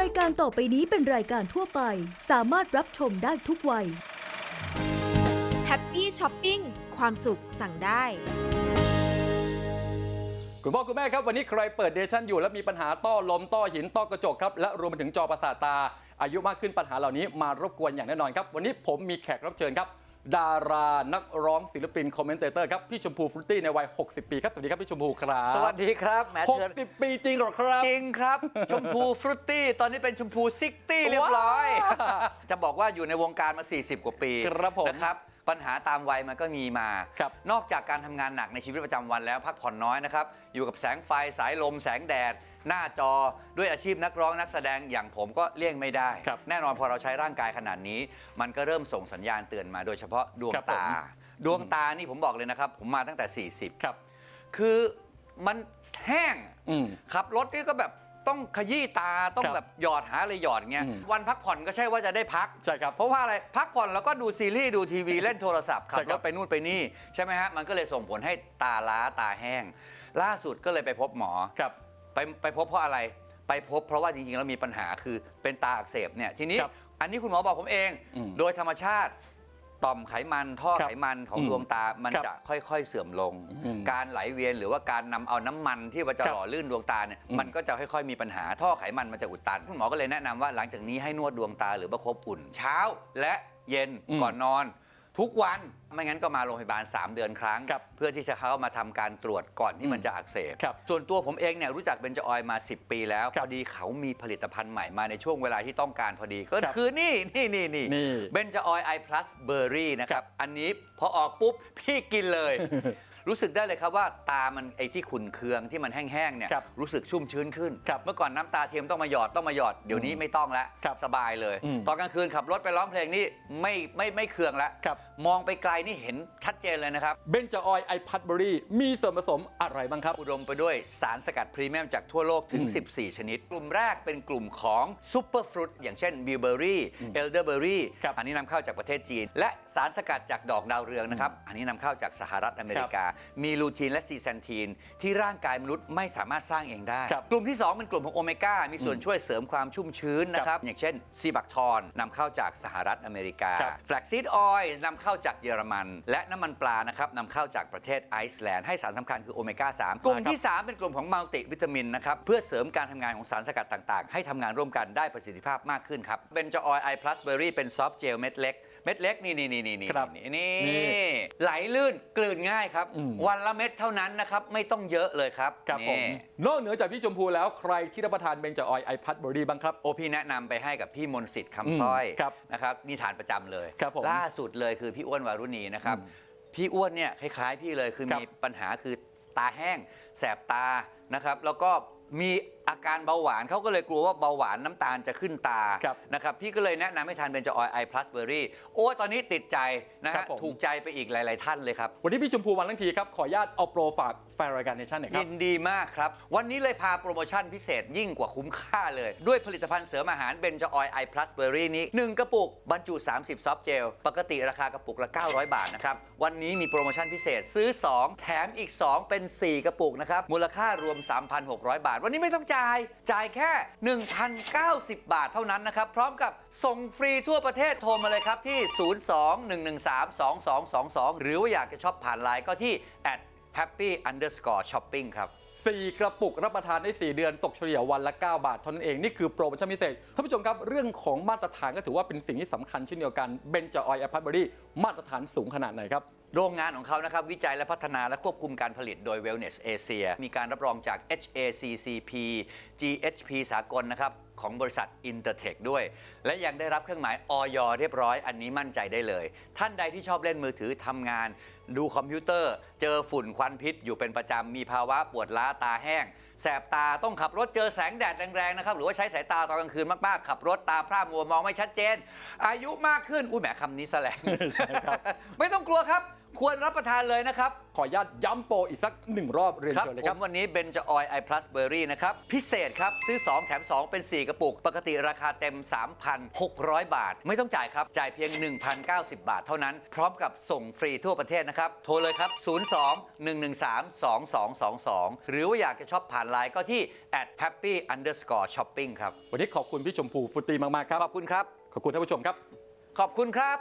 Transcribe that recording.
รายการต่อไปนี้เป็นรายการทั่วไป สามารถรับชมได้ทุกวัย แฮปปี้ช้อปปิ้งความสุขสั่งได้ คุณพ่อคุณแม่ครับวันนี้ใครเปิดเดชั่นอยู่แล้วมีปัญหาต้อลมต้อหินต้อกระจกครับและรวมไปถึงจอประสาทตา อายุมากขึ้นปัญหาเหล่านี้มารบกวนอย่างแน่นอนครับ วันนี้ผมมีแขกรับเชิญครับ ดารานักร้องศิลปินคอมเมนเตอร์ครับพี่ชมพูฟรุตตี้ในวัย 60 ปีครับ สวัสดีครับพี่ชมพูครับสวัสดีครับแหมเชิญ60 ปีจริงเหรอครับ จริงครับ ชมพูฟรุตตี้ตอนนี้เป็นชมพูซิกตี้เรียบร้อยว้าวจะบอกว่าอยู่ในวงการมา 40 กว่าปีครับผมนะครับปัญหาตามวัยมันก็มีมาครับนอกจากการทำงานหนักในชีวิตประจำวันแล้วพักผ่อนน้อยนะครับ อยู่กับแสงไฟสายลมแสงแดด หน้าจอด้วยอาชีพนักร้องนักแสดงอย่างผมก็เลี่ยงไม่ได้ ครับแน่นอนพอเราใช้ร่างกายขนาดนี้ มันก็เริ่มส่งสัญญาณเตือนมาโดยเฉพาะดวงครับผม ตา ดวงตานี่ผมบอกเลยนะครับ ผมมาตั้งแต่ 40 ครับ คือมันแห้งอะอืมขับรถนี่ก็แบบต้องขยี้ตาต้องครับแบบหยอดหาอะไรหยอดเงี้ยอืมวันพักผ่อนก็ใช่ว่าจะได้พัก ใช่ครับเพราะว่าอะไรพักผ่อนแล้วก็ดูซีรีส์ดูทีวีเล่นโทรศัพท์ขัใช่บครรับถไปนู่นไปนี่ ใช่ไหมฮะ มันก็เลยส่งผลให้ตาล้าตาแห้ง ล่าสุดก็เลยไปพบหมอ ครับ ไปไปพบเพราะอะไร ไปพบเพราะว่าจริงๆแล้วมีปัญหาคือเป็นตาอักเสบเนี่ยทีนี้ครับอันนี้คุณหมอบอกผมเอง อืมโดยธรรมชาติต่อมไขมันท่อครับไขมันของอืมดวงตามันครับจะค่อยๆเสื่อมลง อืมการไหลเวียนหรือว่าการนำเอาน้ำมันที่มันจะครับหล่อลื่นดวงตาเนี่ยอืมมันก็จะค่อยๆมีปัญหาท่อไขมันมันจะอุดตันคุณหมอก็เลยแนะนำว่าหลังจากนี้ให้นวดดวงตาหรือประคบอุ่นเช้าและเย็นอืม ก่อนนอน ทุกวันไม่งั้นก็มาโรงพยาบาล 3 เดือนครั้ง ครับเพื่อที่จะเข้ามาทำการตรวจก่อนที่อืมมันจะอักเสบครับส่วนตัวผมเองเนี่ยรู้จักเบนจออยล์มา 10 ปีแล้ว ครัพบอดีเขามีผลิตภัณฑ์ใหม่มาในช่วงเวลาที่ต้องการพอดี ก็ครับคือนี่นี่นี่นี่นี่เบนจออยไอพลัสเบอร์รี่นะคครัรับบอันนี้พอออกปุ๊บพี่กินเลย รู้สึกได้เลยครับว่าตามันไอ้ที่ขุ่นเคืองที่มันแห้งๆเนี่ยครับรู้สึกชุ่มชื้นขึ้น ครับเมื่อก่อนน้ำตาเทียมต้องมาหยอดต้องมาหยอดเดี๋ยวนี้ไม่ต้องแล้วครับสบายเลย อืมตอนกลางคืนขับรถไปร้องเพลงนี่ไม่ไม่ไม่เคืองแล้วครับ มองไปไกลนี่เห็นชัดเจนเลยนะครับ เบนจออยไอพัดเบอรี่มีส่วนผสมอะไรบ้างครับ อุดมไปด้วยสารสกัดพรีเมียมจากทั่วโลกถึงอืม14 ชนิด กลุ่มแรกเป็นกลุ่มของซูเปอร์ฟรุตอย่างเช่นบิลเบอรี่เอลเดอร์เบอรี่ครับ อันนี้นำเข้าจากประเทศจีน และสารสกัดจากดอกดาวเรืองนะครับ อันนี้นำเข้าจากสหรัฐอเมริกามีลูทีนและซีแซนทีน ที่ร่างกายมนุษย์ไม่สามารถสร้างเองได้ ครับกลุ่มที่ 2 เป็นกลุ่มของโอเมก้า มีส่วนช่วยเสริมความชุ่มชื้นนะครับ อย่างเช่นซีบักทอนนำเข้าจากสหรัฐอเมริกาครับ แฟลกซีดออยล์นำเข้าจากเยอรมัน และน้ำมันปลานะครับนำเข้าจากประเทศไอซ์แลนด์ให้สารสำคัญคือโอเมก้า 3 กลุ่มที่ 3 เป็นกลุ่มของมัลติวิตามินนะครับเพื่อเสริมการทำงานของสารสกัดต่างๆ ให้ทำงานร่วมกันได้ประสิทธิภาพมากขึ้นครับเบนจออยไอพลัสเบอรี่เป็นซอฟต์เจลเม็ดเล็ก เม็ดเล็กนี่นี่นี่นี่นี่ครับนี่นี่นี่ไหลลื่นกลืนง่ายครับ อืม วันละเม็ดเท่านั้นนะครับ ไม่ต้องเยอะเลยครับครับผมนี่นอกเหนือจากพี่ชมพูแล้วใครที่รับประทานเบนจออยไอพัดเบอรี่บ้างครับ โอพี่แนะนำไปให้กับพี่มนต์สิทธิ์คำสร้อยอืมครับนะครับนี่ทานประจำเลยครับผมล่าสุดเลยคือพี่อ้วนวารุณีนะครับอืมพี่อ้วนเนี่ยคล้ายๆ พี่เลยคือครับมีปัญหาคือตาแห้ง แสบตานะครับ แล้วก็มี อาการเบาหวานเขาก็เลยกลัวว่าเบาหวานน้ำตาลจะขึ้นตาครับนะครับพี่ก็เลยแนะนำให้ทานเบนจออยไอพลัสเบอรี่โอ้ยตอนนี้ติดใจนะครัฮะบผม ถูกใจไปอีกหลาย ๆ ท่านเลยครับ วันนี้พี่ชมพูวันทั้งทีครับ ขออนุญาตเอาโปรฝากแฟนรายการเนชั่นหน่อยครัยิบ นดีมากครับ วันนี้เลยพาโปรโมชั่นพิเศษยิ่งกว่าคุ้มค่าเลย ด้วยผลิตภัณฑ์เสริมอาหารเบนจออยไอพลัสเบอรี่นี้ 1 กระปุก บรรจุ 30 ซอฟต์เจล ปกติราคากระปุกละ 900 บาทนะครับ วันนี้มีโปรโมชั่นพิเศษซื้อ 2 แถมอีก 2 เป็น 4 กระปุกนะครับ มูลค่ารวม 3,600 บาท วันนี้ไม่ต้องจ่ายจ่ายแค่ 1,090 บาทเท่านั้นนะครับ พร้อมกับส่งฟรีทั่วประเทศโทรมาเลยครับที่ 02-113-2222 หรือว่าอยากจะช็อปผ่านไลน์ก็ที่ at happy underscore shopping ครับ 4 กระปุกรับประทานได้ 4 เดือนตกเฉลี่ยวันละ 9 บาทเท่านั้นเอง นี่คือโปรโมชั่นพิเศษท่านผู้ชมครับ เรื่องของมาตรฐานก็ถือว่าเป็นสิ่งที่สำคัญเช่นเดียวกันเบนจออยไอพัดเบอรี่มาตรฐานสูงขนาดไหนครับ โรงงานของเขานะครับ วิจัยและพัฒนาและควบคุมการผลิตโดย Wellness Asia มีการรับรองจาก HACCP GHP สากลนะครับ ของบริษัท Intertech ด้วย และยังได้รับเครื่องหมายออยเรียบร้อย อันนี้มั่นใจได้เลย ท่านใดที่ชอบเล่นมือถือทำงาน ดูคอมพิวเตอร์ เจอฝุ่นควันพิษอยู่เป็นประจำมีภาวะปวดล้าตาแห้ง แสบตาต้องขับรถเจอแสงแดดแรงๆนะครับหรือว่าใช้สายตาตอนกลางคืนมากๆ ขับรถตาพร่ามัวมองไม่ชัดเจน อายุมากขึ้นอุ้ยแหมคำนี้แสลงใช่ครับไม่ต้องกลัวครับควรรับประทานเลยนะครับ ขออนุญาตย้ำโปรอีกสักหนึ่งรอบเรียนครับเชิญเลยผครับ มวันนี้เบนจ o ออยไอพลัสเบอร์รี่นะครับ พิเศษครับ ซื้อ 2 แถม 2 เป็น 4 กระปุก ปกติราคาเต็ม 3,600 บาท ไม่ต้องจ่ายครับ จ่ายเพียง 1,090 บาทเท่านั้น พร้อมกับส่งฟรีทั่วประเทศนะครับ โทรเลยครับ 02-113-2222 หรือว่าอยากจะช็อปผ่านไลน์ก็ที่ at happy underscore shopping ครับ วันนี้ขอบคุณพี่ชมพูฟุตตีมาก ๆ ครับ ขอบคุณครับ ขอบคุณท่านผู้ชมครับ ขอบคุณครับ